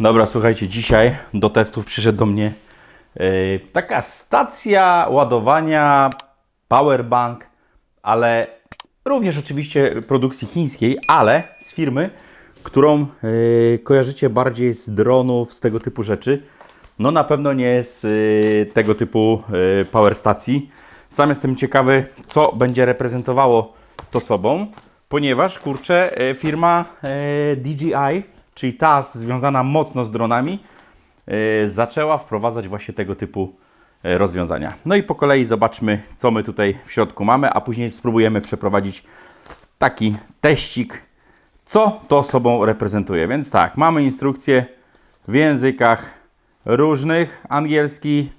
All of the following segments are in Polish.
Dobra, słuchajcie, dzisiaj do testów przyszedł do mnie yy, taka stacja ładowania powerbank, ale również oczywiście produkcji chińskiej, ale z firmy, którą yy, kojarzycie bardziej z dronów, z tego typu rzeczy. No na pewno nie z yy, tego typu yy, power stacji. Sam jestem ciekawy, co będzie reprezentowało to sobą, ponieważ kurczę, yy, firma yy, DJI, czyli ta związana mocno z dronami, yy, zaczęła wprowadzać właśnie tego typu yy, rozwiązania. No i po kolei zobaczmy, co my tutaj w środku mamy, a później spróbujemy przeprowadzić taki teścik, co to sobą reprezentuje. Więc tak, mamy instrukcję w językach różnych, angielski,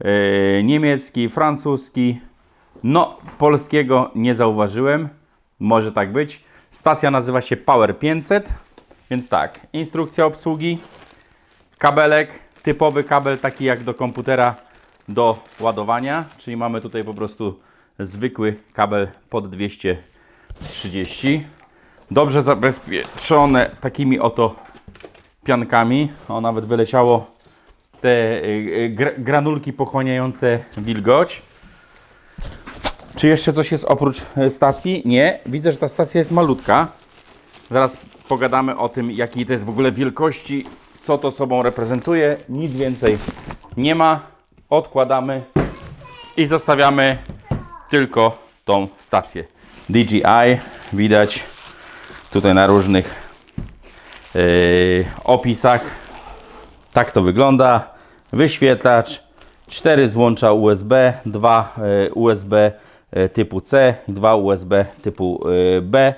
yy, niemiecki, francuski, no polskiego nie zauważyłem, może tak być. Stacja nazywa się Power 500, więc tak, instrukcja obsługi, kabelek, typowy kabel taki jak do komputera do ładowania, czyli mamy tutaj po prostu zwykły kabel pod 230. Dobrze zabezpieczone takimi oto piankami. O, nawet wyleciało te y, y, gra- granulki pochłaniające wilgoć. Czy jeszcze coś jest oprócz y, stacji? Nie. Widzę, że ta stacja jest malutka. Zaraz pogadamy o tym, jakiej to jest w ogóle wielkości, co to sobą reprezentuje. Nic więcej nie ma. Odkładamy i zostawiamy tylko tą stację. DJI widać tutaj na różnych yy, opisach. Tak to wygląda. Wyświetlacz, 4 złącza USB, 2 y, USB y, typu C, 2 USB typu y, B.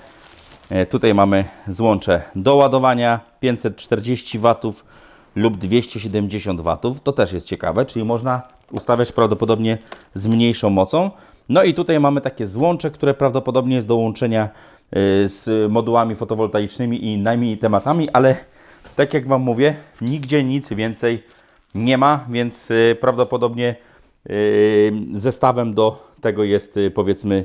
E, Tutaj mamy złącze do ładowania 540 W lub 270 W. To też jest ciekawe, czyli można ustawiać prawdopodobnie z mniejszą mocą. No i tutaj mamy takie złącze, które prawdopodobnie jest do łączenia y, z modułami fotowoltaicznymi i innymi tematami, ale tak jak Wam mówię, nigdzie nic więcej nie ma, więc y, prawdopodobnie zestawem do tego jest powiedzmy,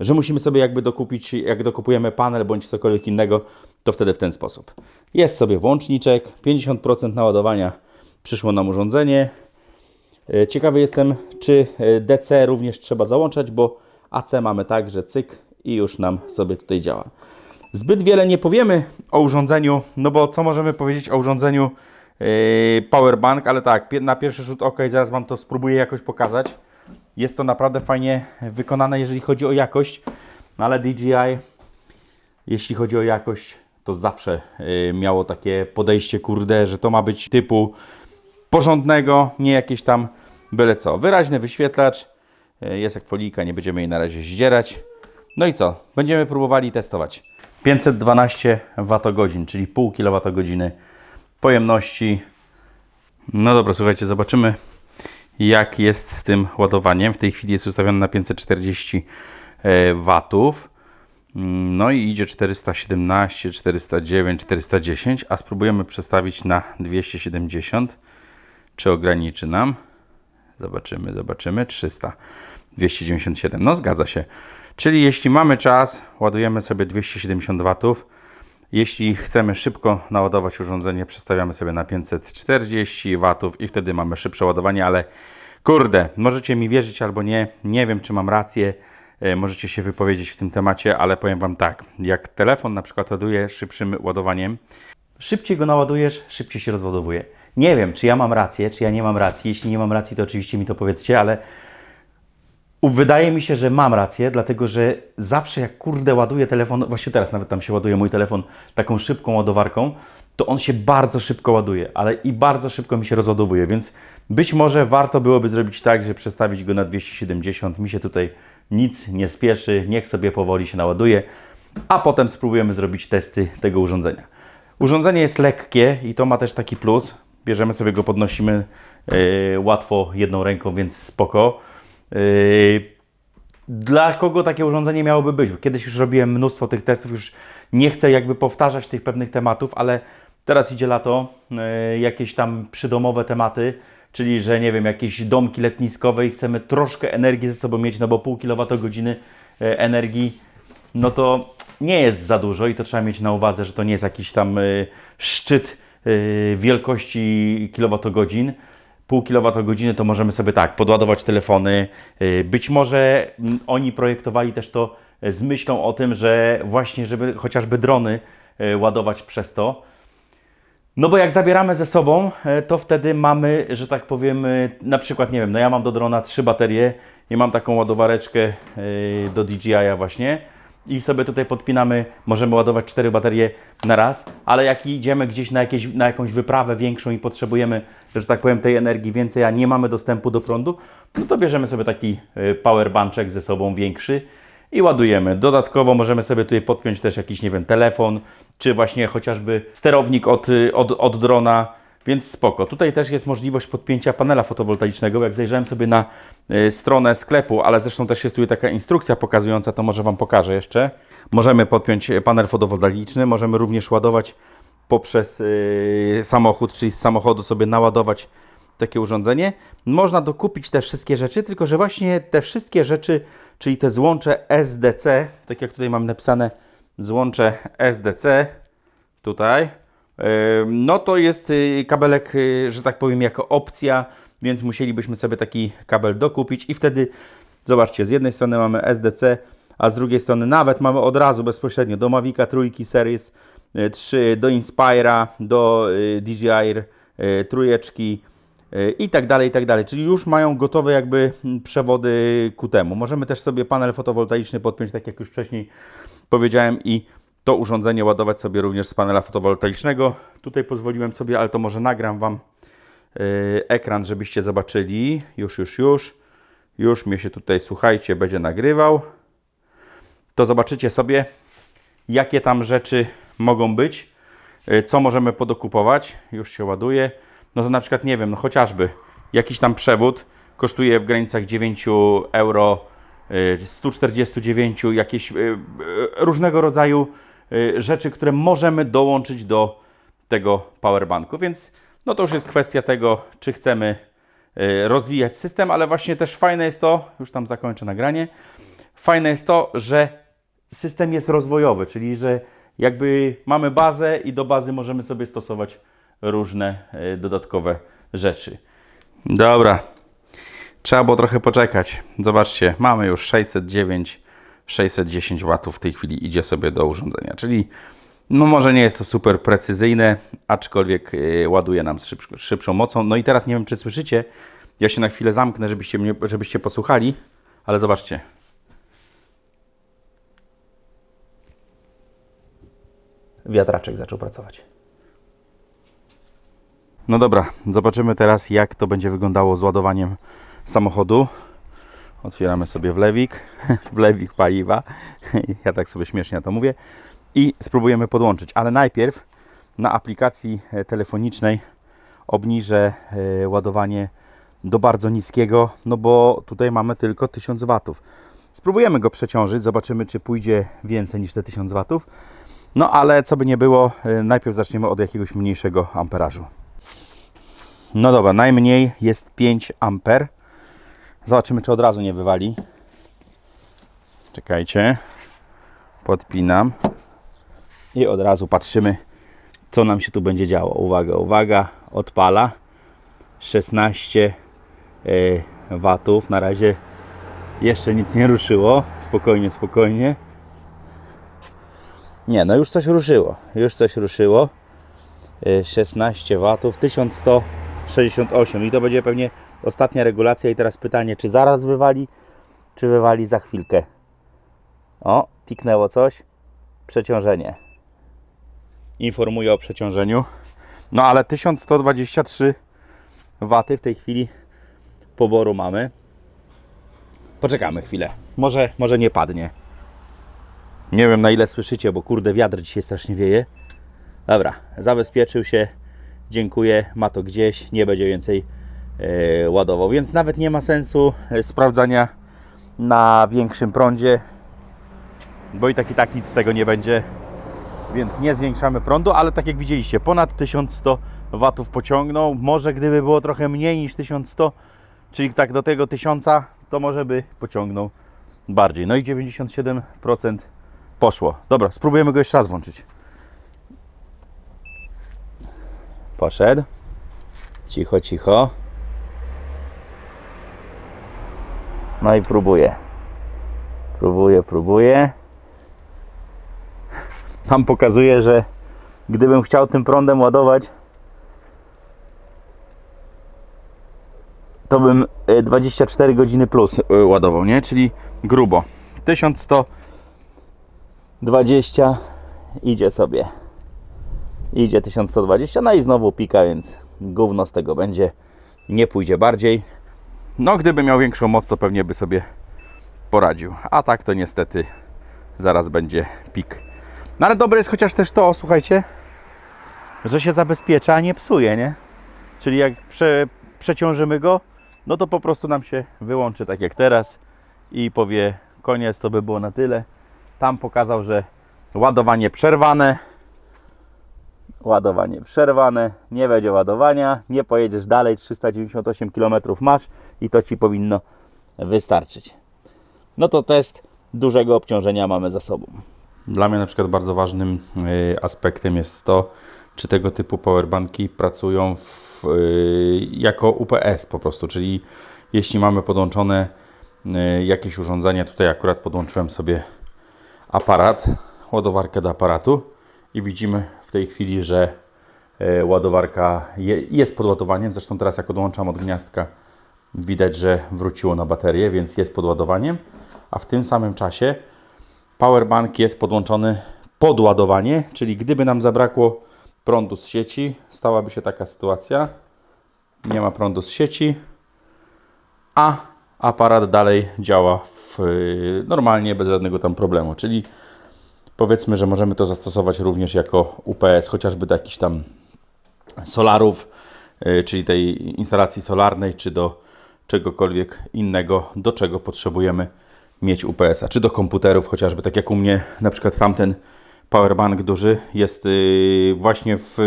że musimy sobie jakby dokupić, jak dokupujemy panel bądź cokolwiek innego, to wtedy w ten sposób. Jest sobie włączniczek, 50% naładowania przyszło nam urządzenie. E, Ciekawy jestem, czy e, DC również trzeba załączać, bo AC mamy tak, że cyk i już nam sobie tutaj działa. Zbyt wiele nie powiemy o urządzeniu, no bo co możemy powiedzieć o urządzeniu yy, Powerbank, ale tak, na pierwszy rzut oka i zaraz Wam to spróbuję jakoś pokazać. Jest to naprawdę fajnie wykonane, jeżeli chodzi o jakość, no ale DJI, jeśli chodzi o jakość, to zawsze yy, miało takie podejście, kurde, że to ma być typu porządnego, nie jakieś tam byle co. Wyraźny wyświetlacz, yy, jest jak folika, nie będziemy jej na razie zdzierać. No i co? Będziemy próbowali testować. 512 Wh, czyli pół kWh pojemności. No dobra, słuchajcie, zobaczymy jak jest z tym ładowaniem. W tej chwili jest ustawiony na 540 e, watów. Mm, No i idzie 417, 409, 410, a spróbujemy przestawić na 270. Czy ograniczy nam? Zobaczymy, zobaczymy. 300, 297. No zgadza się. Czyli jeśli mamy czas, ładujemy sobie 270 watów. Jeśli chcemy szybko naładować urządzenie, przestawiamy sobie na 540 watów i wtedy mamy szybsze ładowanie, ale kurde, możecie mi wierzyć albo nie, nie wiem czy mam rację, e, możecie się wypowiedzieć w tym temacie, ale powiem Wam tak, jak telefon na przykład ładuje szybszym ładowaniem, szybciej go naładujesz, szybciej się rozładowuje. Nie wiem, czy ja mam rację, czy ja nie mam racji. Jeśli nie mam racji, to oczywiście mi to powiedzcie, ale Wydaje mi się, że mam rację, dlatego że zawsze jak kurde ładuję telefon, właśnie teraz nawet tam się ładuje mój telefon taką szybką ładowarką, to on się bardzo szybko ładuje, ale i bardzo szybko mi się rozładowuje, więc być może warto byłoby zrobić tak, że przestawić go na 270. Mi się tutaj nic nie spieszy, niech sobie powoli się naładuje, a potem spróbujemy zrobić testy tego urządzenia. Urządzenie jest lekkie i to ma też taki plus. Bierzemy sobie go, podnosimy yy, łatwo jedną ręką, więc spoko. Yy, dla kogo takie urządzenie miałoby być? Kiedyś już robiłem mnóstwo tych testów, już nie chcę jakby powtarzać tych pewnych tematów, ale teraz idzie lato, yy, jakieś tam przydomowe tematy, czyli że nie wiem, jakieś domki letniskowe i chcemy troszkę energii ze sobą mieć, no bo pół kilowatogodziny yy, energii, no to nie jest za dużo i to trzeba mieć na uwadze, że to nie jest jakiś tam szczyt wielkości kilowatogodzin. Pół kilowatogodziny to możemy sobie tak podładować telefony. Yy, Być może mm, oni projektowali też to e, z myślą o tym, że właśnie, żeby chociażby drony yy, ładować przez to. No bo jak zabieramy ze sobą, e, to wtedy mamy, że tak powiem, e, na przykład, nie wiem, no ja mam do drona trzy baterie i mam taką ładowareczkę e, do DJI-a właśnie i sobie tutaj podpinamy, możemy ładować cztery baterie na raz, ale jak idziemy gdzieś na, jakieś, na jakąś wyprawę większą i potrzebujemy, że tak powiem, tej energii więcej, a nie mamy dostępu do prądu, no to bierzemy sobie taki e, powerbanczek ze sobą większy i ładujemy. Dodatkowo możemy sobie tutaj podpiąć też jakiś, nie wiem, telefon, czy właśnie chociażby sterownik od, y, od, od drona, więc spoko. Tutaj też jest możliwość podpięcia panela fotowoltaicznego. Jak zajrzałem sobie na y, stronę sklepu, ale zresztą też jest tutaj taka instrukcja pokazująca, to może Wam pokażę jeszcze. Możemy podpiąć panel fotowoltaiczny, możemy również ładować poprzez y, samochód, czyli z samochodu sobie naładować takie urządzenie. Można dokupić te wszystkie rzeczy, tylko że właśnie te wszystkie rzeczy, czyli te złącze SDC, tak jak tutaj mam napisane złącze SDC, tutaj, yy, no to jest yy, kabelek, że tak powiem, jako opcja, więc musielibyśmy sobie taki kabel dokupić i wtedy, zobaczcie, z jednej strony mamy SDC, a z drugiej strony nawet mamy od razu bezpośrednio do Mavica trójki Series y, 3, do Inspira, do y, DJI y, trójeczki y, i tak dalej, i tak dalej. Czyli już mają gotowe jakby mm, przewody ku temu. Możemy też sobie panel fotowoltaiczny podpiąć, tak jak już wcześniej powiedziałem i to urządzenie ładować sobie również z panela fotowoltaicznego. Tutaj pozwoliłem sobie, ale to może nagram Wam ekran, żebyście zobaczyli. Już, już, już. Już mnie się tutaj, słuchajcie, będzie nagrywał. To zobaczycie sobie, jakie tam rzeczy mogą być, y, co możemy podokupować. Już się ładuje. No to na przykład, nie wiem, no chociażby jakiś tam przewód kosztuje w granicach 9 euro, y, 149, jakieś y, y, różnego rodzaju y, rzeczy, które możemy dołączyć do tego powerbanku. Więc no to już jest kwestia tego, czy chcemy y, rozwijać system, ale właśnie też fajne jest to, już tam zakończę nagranie, fajne jest to, że system jest rozwojowy, czyli że jakby mamy bazę i do bazy możemy sobie stosować różne y, dodatkowe rzeczy. Dobra, trzeba było trochę poczekać. Zobaczcie, mamy już 609, 610 watów w tej chwili idzie sobie do urządzenia, czyli no może nie jest to super precyzyjne, aczkolwiek y, ładuje nam z szybsz, szybszą mocą. No i teraz nie wiem, czy słyszycie, ja się na chwilę zamknę, żebyście, mnie, żebyście posłuchali, ale zobaczcie. Wiatraczek zaczął pracować. No dobra, zobaczymy teraz, jak to będzie wyglądało z ładowaniem samochodu. Otwieramy sobie wlewik, wlewik paliwa. Ja tak sobie śmiesznie to mówię. I spróbujemy podłączyć, ale najpierw na aplikacji telefonicznej obniżę e, ładowanie do bardzo niskiego, no bo tutaj mamy tylko 1000 watów. Spróbujemy go przeciążyć, zobaczymy czy pójdzie więcej niż te 1000 watów. No ale co by nie było, e, najpierw zaczniemy od jakiegoś mniejszego amperażu. No dobra, najmniej jest 5 amper. Zobaczymy, czy od razu nie wywali. Czekajcie. Podpinam. I od razu patrzymy, co nam się tu będzie działo. Uwaga, uwaga, odpala. 16 y, watów. Na razie jeszcze nic nie ruszyło. Spokojnie, spokojnie. Nie, no już coś ruszyło. Już coś ruszyło. Y, 16 watów, 1168 i to będzie pewnie ostatnia regulacja i teraz pytanie, czy zaraz wywali, czy wywali za chwilkę. O, tiknęło coś. Przeciążenie. Informuję o przeciążeniu. No ale 1123 waty w tej chwili poboru mamy. Poczekamy chwilę. Może, może nie padnie. Nie wiem na ile słyszycie, bo kurde wiatr dzisiaj strasznie wieje. Dobra, zabezpieczył się. Dziękuję, ma to gdzieś, nie będzie więcej e, ładował, więc nawet nie ma sensu e, sprawdzania na większym prądzie, bo i tak i tak nic z tego nie będzie, więc nie zwiększamy prądu, ale tak jak widzieliście, ponad 1100 watów pociągnął. Może gdyby było trochę mniej niż 1100, czyli tak do tego 1000, to może by pociągnął bardziej. No i 97% poszło. Dobra, spróbujemy go jeszcze raz włączyć. Poszedł. Cicho, cicho. No i próbuję. Próbuję, próbuję. Tam pokazuje, że gdybym chciał tym prądem ładować, to bym y, 24 godziny plus y, ładował, nie? Czyli grubo. 1120 idzie sobie. Idzie 1120, no i znowu pika, więc gówno z tego będzie. Nie pójdzie bardziej. No, gdyby miał większą moc, to pewnie by sobie poradził. A tak to niestety zaraz będzie pik. No ale dobre jest chociaż też to, słuchajcie, że się zabezpiecza, a nie psuje, nie? Czyli jak prze, przeciążymy go, no to po prostu nam się wyłączy tak jak teraz i powie koniec, to by było na tyle. Tam pokazał, że ładowanie przerwane. Ładowanie przerwane, nie będzie ładowania, nie pojedziesz dalej, 398 km masz i to Ci powinno wystarczyć. No to test dużego obciążenia mamy za sobą. Dla mnie na przykład bardzo ważnym y, aspektem jest to, czy tego typu powerbanki pracują w, y, jako UPS po prostu, czyli jeśli mamy podłączone y, jakieś urządzenie, tutaj akurat podłączyłem sobie aparat, ładowarkę do aparatu i widzimy w tej chwili, że y, ładowarka je, jest pod ładowaniem, zresztą teraz jak odłączam od gniazdka widać, że wróciło na baterię, więc jest pod ładowaniem, a w tym samym czasie powerbank jest podłączony pod ładowanie, czyli gdyby nam zabrakło prądu z sieci, stałaby się taka sytuacja. Nie ma prądu z sieci, a aparat dalej działa w, y, normalnie, bez żadnego tam problemu. Czyli powiedzmy, że możemy to zastosować również jako UPS, chociażby do jakichś tam solarów, y, czyli tej instalacji solarnej, czy do czegokolwiek innego, do czego potrzebujemy mieć UPS-a, czy do komputerów, chociażby tak jak u mnie, na przykład tamten powerbank duży jest yy, właśnie w,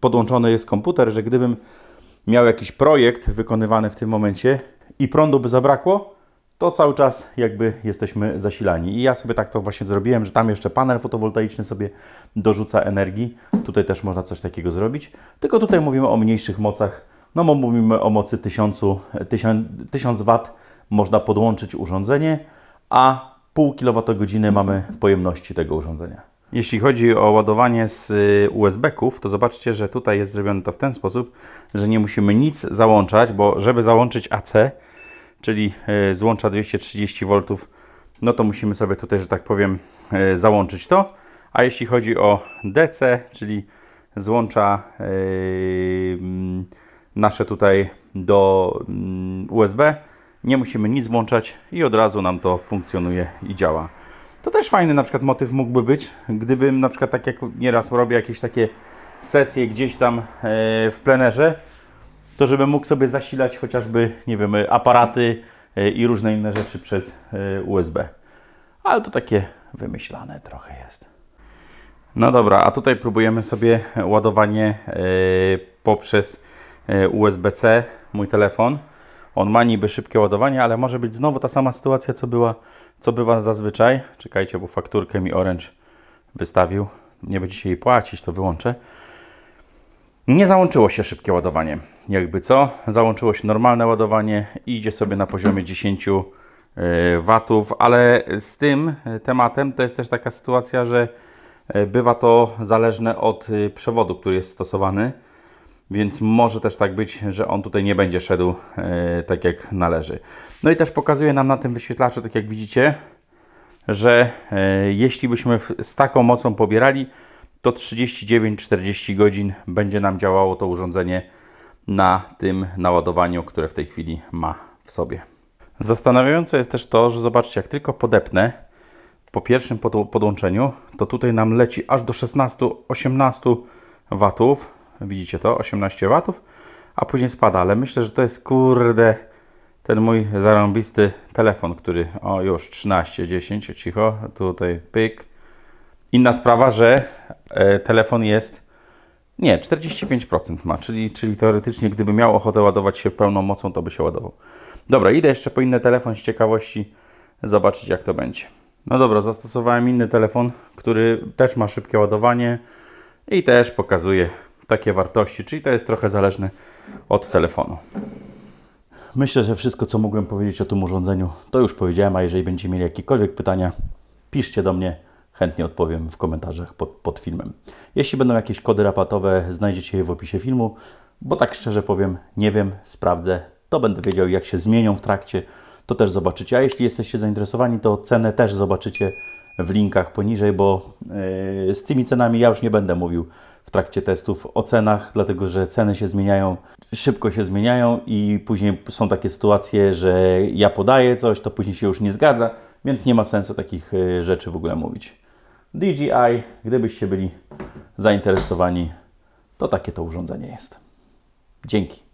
podłączony jest komputer, że gdybym miał jakiś projekt wykonywany w tym momencie i prądu by zabrakło, to cały czas jakby jesteśmy zasilani. I ja sobie tak to właśnie zrobiłem, że tam jeszcze panel fotowoltaiczny sobie dorzuca energii. Tutaj też można coś takiego zrobić. Tylko tutaj mówimy o mniejszych mocach. No bo mówimy o mocy 1000, 1000, 1000 W można podłączyć urządzenie, a pół kWh mamy pojemności tego urządzenia. Jeśli chodzi o ładowanie z y, USB-ków, to zobaczcie, że tutaj jest zrobione to w ten sposób, że nie musimy nic załączać, bo żeby załączyć AC, czyli y, złącza 230 V, no to musimy sobie tutaj, że tak powiem, y, załączyć to. A jeśli chodzi o DC, czyli złącza yy, mm, nasze tutaj do mm, USB, nie musimy nic włączać i od razu nam to funkcjonuje i działa. To też fajny na przykład motyw mógłby być, gdybym na przykład tak jak nieraz robię jakieś takie sesje gdzieś tam e, w plenerze, to żebym mógł sobie zasilać chociażby, nie wiem, aparaty e, i różne inne rzeczy przez e, USB. Ale to takie wymyślane trochę jest. No dobra, a tutaj próbujemy sobie ładowanie e, poprzez USB-C, mój telefon. On ma niby szybkie ładowanie, ale może być znowu ta sama sytuacja, co była, co bywa zazwyczaj. Czekajcie, bo fakturkę mi Orange wystawił. Nie będziecie jej płacić, to wyłączę. Nie załączyło się szybkie ładowanie. Jakby co? Załączyło się normalne ładowanie i idzie sobie na poziomie 10 y, watów, ale z tym y, tematem to jest też taka sytuacja, że y, bywa to zależne od przewodu, który jest stosowany. Więc może też tak być, że on tutaj nie będzie szedł e, tak jak należy. No i też pokazuje nam na tym wyświetlaczu, tak jak widzicie, że e, jeśli byśmy z taką mocą pobierali, to 39-40 godzin będzie nam działało to urządzenie na tym naładowaniu, które w tej chwili ma w sobie. Zastanawiające jest też to, że zobaczcie, jak tylko podepnę po pierwszym podł- podłączeniu, to tutaj nam leci aż do 16-18 watów. Widzicie to? 18 watów, a później spada, ale myślę, że to jest kurde ten mój zarąbisty telefon, który o już 13, 10, cicho, tutaj pyk. Inna sprawa, że e, telefon jest nie, 45% ma, czyli, czyli teoretycznie gdyby miał ochotę ładować się pełną mocą, to by się ładował. Dobra, idę jeszcze po inny telefon z ciekawości zobaczyć jak to będzie. No dobra, zastosowałem inny telefon, który też ma szybkie ładowanie i też pokazuje takie wartości, czyli to jest trochę zależne od telefonu. Myślę, że wszystko, co mogłem powiedzieć o tym urządzeniu, to już powiedziałem, a jeżeli będziecie mieli jakiekolwiek pytania, piszcie do mnie, chętnie odpowiem w komentarzach pod, pod filmem. Jeśli będą jakieś kody rapatowe, znajdziecie je w opisie filmu, bo tak szczerze powiem, nie wiem, sprawdzę, to będę wiedział, jak się zmienią w trakcie, to też zobaczycie. A jeśli jesteście zainteresowani, to cenę też zobaczycie w linkach poniżej, bo yy, z tymi cenami ja już nie będę mówił w trakcie testów o cenach, dlatego że ceny się zmieniają, szybko się zmieniają i później są takie sytuacje, że ja podaję coś, to później się już nie zgadza, więc nie ma sensu takich yy, rzeczy w ogóle mówić. DJI, gdybyście byli zainteresowani, to takie to urządzenie jest. Dzięki.